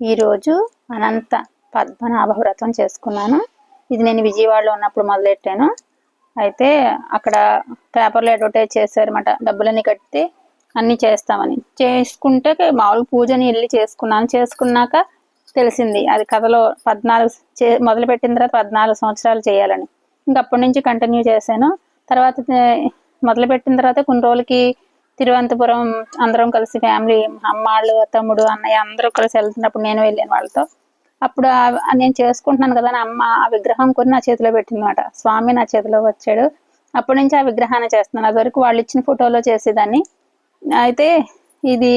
ఈరోజు అనంత పద్మనాభ వ్రతం చేసుకున్నాను. ఇది నేను విజయవాడలో ఉన్నప్పుడు మొదలెట్టాను. అయితే అక్కడ పేపర్లో అడ్వర్టైజ్ చేశారన్నమాట. డబ్బులన్నీ కడితే అన్నీ చేస్తామని. చేసుకుంటే మామూలు పూజని వెళ్ళి చేసుకున్నాను. చేసుకున్నాక తెలిసింది అది కథలో పద్నాలుగు చే మొదలుపెట్టిన తర్వాత పద్నాలుగు సంవత్సరాలు చేయాలని. ఇంకా అప్పటి నుంచి కంటిన్యూ చేశాను. తర్వాత మొదలుపెట్టిన తర్వాత కొన్ని రోజులకి తిరువనంతపురం అందరం కలిసి ఫ్యామిలీ అమ్మాళ్ళు తమ్ముడు అన్నయ్య అందరూ కలిసి వెళ్తున్నప్పుడు నేను వెళ్ళాను వాళ్ళతో. అప్పుడు నేను చేసుకుంటున్నాను కదా నా అమ్మ ఆ విగ్రహం కొని నా చేతిలో పెట్టిందన్నమాట. స్వామి నా చేతిలో వచ్చాడు. అప్పటి నుంచి ఆ విగ్రహాన్ని చేస్తున్నాను. అది వరకు వాళ్ళు ఇచ్చిన ఫోటోలో చేసేదాన్ని. అయితే ఇది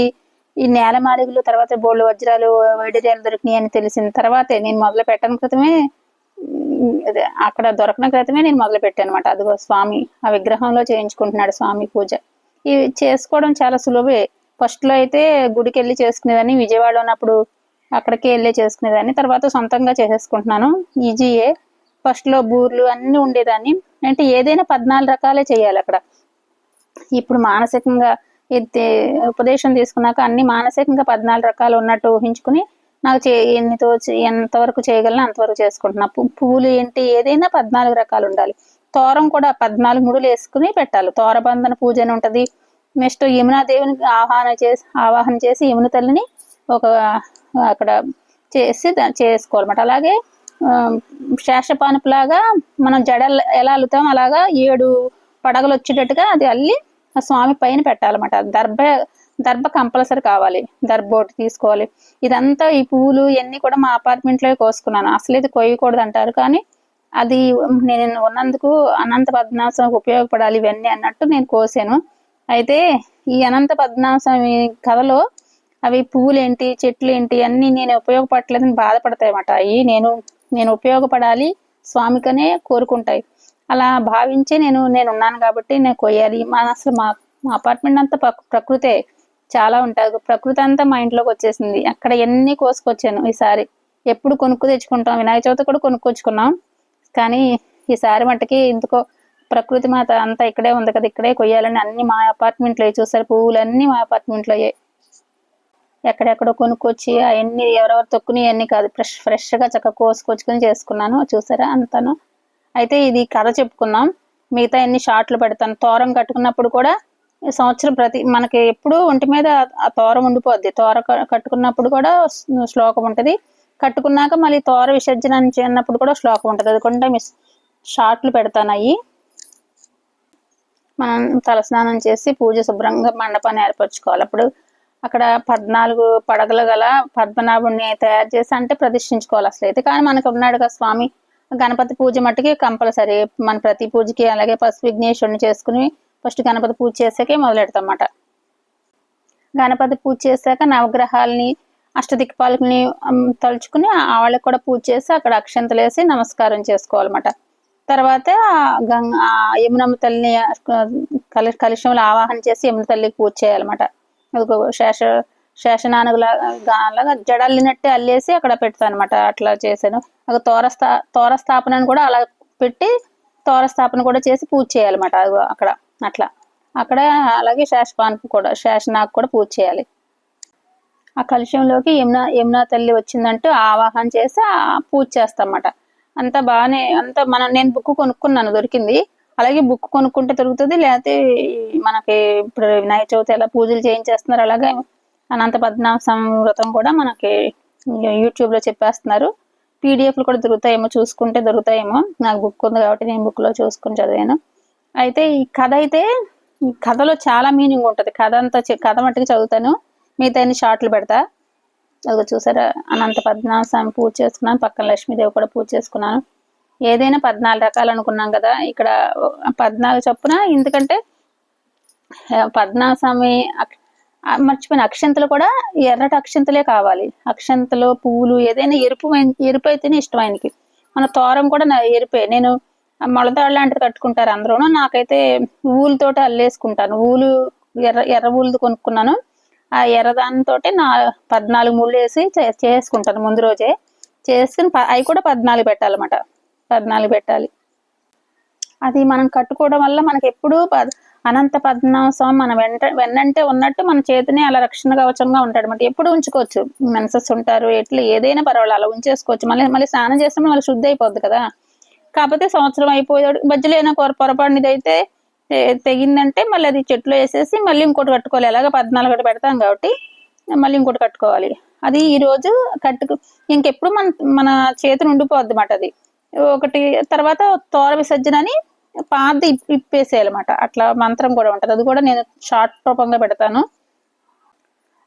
ఈ నేల మాడిగులు తర్వాత బోళ్ళు వజ్రాలు వేడిరేలు దొరికినాయి అని తెలిసిన తర్వాతే నేను మొదలు పెట్టడం క్రితమే అక్కడ దొరకన క్రితమే నేను మొదలు పెట్టాను అనమాట అదిగో స్వామి ఆ విగ్రహంలో చేయించుకుంటున్నాడు స్వామి పూజ. ఇవి చేసుకోవడం చాలా సులభే ఫస్ట్లో అయితే గుడికి వెళ్ళి చేసుకునేదాన్ని విజయవాడ ఉన్నప్పుడు అక్కడికి వెళ్ళి చేసుకునేదాన్ని తర్వాత సొంతంగా చేసేసుకుంటున్నాను ఈజీయే. ఫస్ట్లో బూర్లు అన్నీ ఉండేదాన్ని. అంటే ఏదైనా పద్నాలుగు రకాలే చేయాలి అక్కడ. ఇప్పుడు మానసికంగా ఉపదేశం తీసుకున్నాక అన్ని మానసికంగా పద్నాలుగు రకాలు ఉన్నట్టు ఊహించుకుని నాకు చే ఎన్నితో ఎంతవరకు చేయగలను అంతవరకు చేసుకుంటున్నా. పువ్వులు ఏంటి ఏదైనా పద్నాలుగు రకాలు ఉండాలి. తోరం కూడా పద్నాలుగు ముడులు వేసుకుని పెట్టాలి. తోరబంధన పూజ అని ఉంటుంది. నెక్స్ట్ యమునాదేవిని ఆహ్వాన చేసి ఆవాహన చేసి యమున తల్లిని ఒక అక్కడ చేసి చేసుకోవాలన్నమాట. అలాగే శేషపానుపులాగా మనం జడ ఎలా అల్లుతాం అలాగా ఏడు పడగలు వచ్చేటట్టుగా అది అల్లి ఆ స్వామి పైన పెట్టాలన్నమాట. దర్భ దర్భ కంపల్సరీ కావాలి. దర్భ ఒకటి తీసుకోవాలి. ఇదంతా ఈ పువ్వులు ఇవన్నీ కూడా మా అపార్ట్మెంట్లో కోసుకున్నాను. అసలు ఇది కొయ్యకూడదు అంటారు కానీ అది నేను ఉన్నందుకు అనంత పద్మనాభం ఉపయోగపడాలి ఇవన్నీ అన్నట్టు నేను కోసాను. అయితే ఈ అనంత పద్మనాభం కథలో అవి పువ్వులు ఏంటి చెట్లు ఏంటి అన్ని నేను ఉపయోగపడలేదని బాధపడతాయి అన్నమాట అవి నేను నేను ఉపయోగపడాలి స్వామికనే కోరుకుంటాయి. అలా భావించి నేను నేను ఉన్నాను కాబట్టి నేను కొయ్యాలి. మా అసలు మా మా అపార్ట్మెంట్ అంతా ప్రకృతే చాలా ఉంటుంది. ప్రకృతి అంతా మా ఇంట్లోకి వచ్చేసింది. అక్కడ ఎన్ని కోసుకొచ్చాను ఈసారి. ఎప్పుడు కొనుక్కు తెచ్చుకుంటాం. వినాయక చవితి కూడా కొనుక్కొచ్చుకున్నాం. కానీ ఈసారి మట్టుకి ఎందుకో ప్రకృతి మాత అంతా ఇక్కడే ఉంది కదా ఇక్కడే కొయ్యాలని అన్ని మా అపార్ట్మెంట్లో చూసారు పువ్వులన్నీ మా అపార్ట్మెంట్లో ఎక్కడెక్కడో కొనుక్కొచ్చి అవన్నీ ఎవరెవరు తొక్కుని అన్ని కాదు ఫ్రెష్ ఫ్రెష్గా చక్కగా కోసుకొచ్చుకొని చేసుకున్నాను చూసారా అంతాను. అయితే ఇది కథ చెప్పుకున్నాం మిగతా ఎన్ని షార్ట్లు పెడతాను. తోరం కట్టుకున్నప్పుడు కూడా సంవత్సరం ప్రతి మనకి ఎప్పుడు ఒంటి మీద ఆ తోరం ఉండిపోద్ది. తోర కట్టుకున్నప్పుడు కూడా శ్లోకం ఉంటుంది. కట్టుకున్నాక మళ్ళీ తోర విసర్జన చేయనప్పుడు కూడా శ్లోకం ఉంటుంది. అది కొంటే మిస్ షార్ట్లు పెడతాను అవి మనం తలస్నానం చేసి పూజ శుభ్రంగా మండపాన్ని ఏర్పరచుకోవాలి. అప్పుడు అక్కడ పద్నాలుగు పడగలు గల పద్మనాభుడిని తయారు చేసి అంటే ప్రతిష్ఠించుకోవాలి అసలు అయితే కానీ మనకు ఉన్నాడు కదా స్వామి గణపతి పూజ మట్టుకి కంపల్సరీ. మన ప్రతి పూజకి అలాగే పశు విఘ్నేశ్వరుని చేసుకుని ఫస్ట్ గణపతి పూజ చేసాకే మొదలెడతాం అన్నమాట గణపతి పూజ చేశాక నవగ్రహాలని అష్టదిక్పాలకుని తలుచుకుని వాళ్ళకి కూడా పూజ చేసి అక్కడ అక్షంతలు వేసి నమస్కారం చేసుకోవాలన్నమాట. తర్వాత గంగ యమునమ్మ తల్లిని కలి కలుషంలో ఆవాహన చేసి యమున తల్లికి పూజ చేయాలన్నమాట. శేష శేషనానుగులాగా జడల్లినట్టే అల్లేసి అక్కడ పెడతాను అనమాట అట్లా చేశాను. ఒక తోరస్థా తోరస్థాపనను కూడా అలా పెట్టి తోరస్థాపన కూడా చేసి పూజ చేయాలన్నమాట. అక్కడ అట్లా. అక్కడ అలాగే శేషపానికి కూడా శేషనాకు కూడా పూజ చేయాలి. ఆ కలుషంలోకి యమునా యమునా తల్లి వచ్చిందంటూ ఆవాహన చేసి పూజ చేస్తామన్నమాట అంత బాగానే అంత మనం నేను బుక్ కొనుక్కున్నాను దొరికింది. అలాగే బుక్ కొనుక్కుంటే దొరుకుతుంది లేకపోతే మనకి ఇప్పుడు వినాయక చవితి ఎలా పూజలు చేయించేస్తున్నారు అలాగే అనంత పద్మనాభ వ్రతం కూడా మనకి యూట్యూబ్లో చెప్పేస్తున్నారు. పీడిఎఫ్లు కూడా దొరుకుతాయేమో చూసుకుంటే దొరుకుతాయేమో. నాకు బుక్ ఉంది కాబట్టి నేను బుక్లో చూసుకుని చదివాను. అయితే ఈ కథ అయితే ఈ కథలో చాలా మీనింగ్ ఉంటుంది. కథ అంతా కథ మట్టుకు చదువుతాను. మిగతా షార్ట్లు పెడతా. అదిగో చూసారా? అనంత పద్మనాభ స్వామి పూజ చేసుకున్నాను. పక్కన లక్ష్మీదేవి కూడా పూజ చేసుకున్నాను. ఏదైనా పద్నాలుగు రకాలు అనుకున్నాం కదా ఇక్కడ పద్నాలుగు చొప్పున. ఎందుకంటే పద్మనాభ స్వామి మర్చిపోయిన అక్షంతలు కూడా ఎర్రటి అక్షంతలే కావాలి. అక్షంతలు పువ్వులు ఏదైనా ఎరుపు ఎరుపు అయితేనే ఇష్టం ఆయనకి మన తోరం కూడా నా ఎరుపే. నేను మొలతాడు లాంటిది కట్టుకుంటారు అందరూ నాకైతే ఊలుతోటి అల్లేసుకుంటాను. ఊలు ఎర్ర ఎర్ర ఊలు కొనుక్కున్నాను. ఆ ఎర్రదానితో నా పద్నాలుగు ముళ్ళు వేసి చేసుకుంటాను ముందు రోజే. చేసుకుని అవి కూడా పద్నాలుగు పెట్టాలన్నమాట. పద్నాలుగు పెట్టాలి. అది మనం కట్టుకోవడం వల్ల మనకి ఎప్పుడు అనంత పద్మనాభ స్వామి మన వెంట వెన్నంటే ఉన్నట్టు మన చేతిని అలా రక్షణ కవచంగా ఉంటాడు అనమాట ఎప్పుడు ఉంచుకోవచ్చు. మెన్సెస్ ఉంటారు ఎట్లా ఏదైనా పర్వాలేదు అలా ఉంచేసుకోవచ్చు. మళ్ళీ మళ్ళీ స్నానం చేస్తే మళ్ళీ శుద్ధి అయిపోద్ది కదా. కాకపోతే సంవత్సరం అయిపోయాడు మధ్యలో ఏమైనా కొర పొరపాటునిది అయితే తెగిందంటే మళ్ళీ అది చెట్లు వేసేసి మళ్ళీ ఇంకోటి కట్టుకోవాలి. ఎలాగ పద్నాలుగు ఒకటి పెడతాం కాబట్టి మళ్ళీ ఇంకోటి కట్టుకోవాలి. అది ఈ రోజు కట్టుకు ఇంకెప్పుడు మన మన చేతిని ఉండిపోద్ది అన్నమాట అది. ఒకటి తర్వాత తోర విసర్జన అని పాత ఇప్పేసేయాలన్నమాట. అట్లా మంత్రం కూడా ఉంటుంది. అది కూడా నేను షార్ట్ రూపంగా పెడతాను.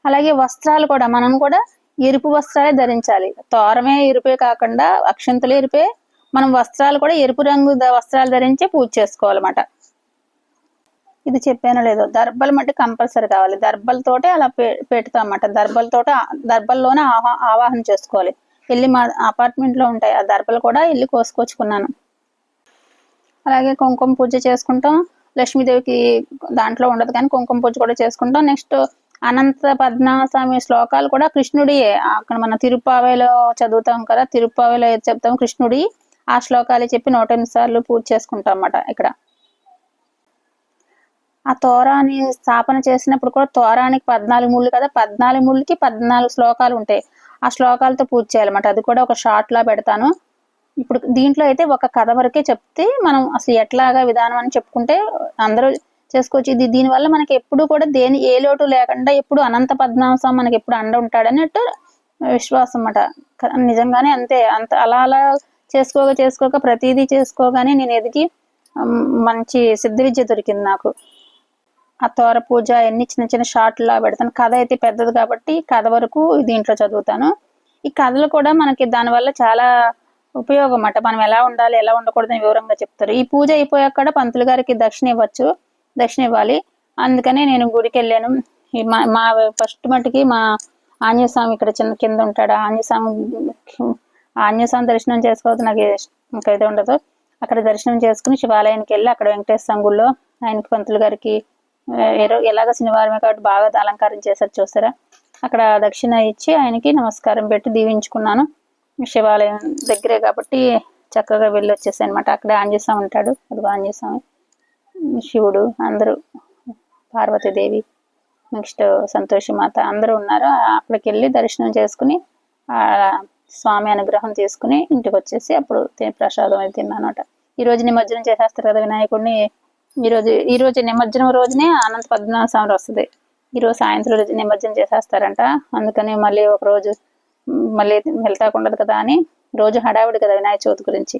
అలాగే వస్త్రాలు కూడా మనం కూడా ఎరుపు వస్త్రాలే ధరించాలి. తోరమే ఎరుపే కాకుండా అక్షంతలు ఎరుపే మనం వస్త్రాలు కూడా ఎరుపు రంగు వస్త్రాలు ధరించి పూజ చేసుకోవాలన్నమాట. ఇది చెప్పానో లేదో. దర్బలం మట్టి కంపల్సరీ కావాలి. దర్బలతోటే అలా పె పెడతాం అన్నమాట దర్బలతోటే దర్బల్లోనే ఆహా ఆవాహన చేసుకోవాలి. వెళ్ళి మా అపార్ట్మెంట్లో ఉంటాయి. ఆ దర్బలు కూడా వెళ్ళి కోసుకొచ్చుకున్నాను. అలాగే కుంకుమ పూజ చేసుకుంటాం. లక్ష్మీదేవికి దాంట్లో ఉండదు కానీ కుంకుమ పూజ కూడా చేసుకుంటాం. నెక్స్ట్ అనంత పద్మనాభస్వామి శ్లోకాలు కూడా కృష్ణుడియే. అక్కడ మన తిరుప్పావేలో చదువుతాం కదా తిరుప్పావేలో ఏది చెప్తాం కృష్ణుడి ఆ శ్లోకాలు చెప్పి నూట ఎనిమిది సార్లు పూజ చేసుకుంటాం అన్నమాట ఇక్కడ. ఆ తోరాని స్థాపన చేసినప్పుడు కూడా తోరానికి పద్నాలుగు ముళ్ళు కదా పద్నాలుగు ముళ్ళుకి పద్నాలుగు శ్లోకాలు ఉంటాయి. ఆ శ్లోకాలతో పూజ చేయాలన్నమాట. అది కూడా ఒక షార్ట్లా పెడతాను. ఇప్పుడు దీంట్లో అయితే ఒక కథ వరకే చెప్తే మనం అసలు ఎట్లాగా విధానం అని చెప్పుకుంటే అందరూ చేసుకోవచ్చు. ఇది దీనివల్ల మనకి ఎప్పుడు కూడా దేని ఏ లోటు లేకుండా ఎప్పుడు అనంత పద్మాంసం మనకి ఎప్పుడు అండ ఉంటాడన్నట్టు విశ్వాసం అన్నమాట. నిజంగానే అంతే. అంత అలా అలా చేసుకోక చేసుకోక ప్రతిదీ చేసుకోగానే నేను ఎదిగి మంచి సిద్ధ విద్య దొరికింది నాకు. ఆ తోర పూజ ఎన్ని చిన్న చిన్న షార్ట్లా పెడతాను. కథ అయితే పెద్దది కాబట్టి కథ వరకు దీంట్లో చదువుతాను. ఈ కథలు కూడా మనకి దానివల్ల చాలా ఉపయోగం అన్నమాట. మనం ఎలా ఉండాలి ఎలా ఉండకూడదని వివరంగా చెప్తారు. ఈ పూజ అయిపోయాక కూడా పంతులు గారికి దక్షిణ ఇవ్వచ్చు. దక్షిణ ఇవ్వాలి. అందుకనే నేను గుడికి వెళ్ళాను. ఈ మా మా ఫస్ట్ మట్టుకి మా ఆంజనేయ స్వామి ఇక్కడ చిన్న కింద ఉంటాడు. ఆంజనేయ స్వామి ఆంజనేయ స్వామి దర్శనం చేసుకోవద్దు. నాకు ఇంకైతే ఉండదు. అక్కడ దర్శనం చేసుకుని శివాలయానికి వెళ్ళి అక్కడ వెంకటేశ్వర గుళ్ళో ఆయనకి పంతులు గారికి ఎలాగ శనివారమే కాబట్టి బాగా అలంకారం చేశారు చూసారా అక్కడ దక్షిణ ఇచ్చి ఆయనకి నమస్కారం పెట్టి దీవించుకున్నాను. శివాలయం దగ్గరే కాబట్టి చక్కగా వెళ్ళి వచ్చేసాయి అనమాట అక్కడ ఆంజస్వామి ఉంటాడు. అదిగో ఆంజస్వామి శివుడు అందరూ పార్వతీదేవి నెక్స్ట్ సంతోషి మాత అందరూ ఉన్నారు. అక్కడికి వెళ్ళి దర్శనం చేసుకుని ఆ స్వామి అనుగ్రహం తీసుకుని ఇంటికి వచ్చేసి అప్పుడు ప్రసాదం అయితే తిన్నానమాట ఈ రోజు నిమజ్జనం చేసేస్తారు కదా వినాయకుడిని. ఈ రోజు ఈ రోజు నిమజ్జనం రోజునే అనంత పద్మనాభ స్వామి వస్తుంది. ఈరోజు సాయంత్రం రోజు నిమజ్జనం చేసేస్తారంట. అందుకని మళ్ళీ ఒక రోజు మళ్ళీ మెల్తాకుండదు కదా అని రోజు హడావిడి కదా వినాయక చవితి గురించి.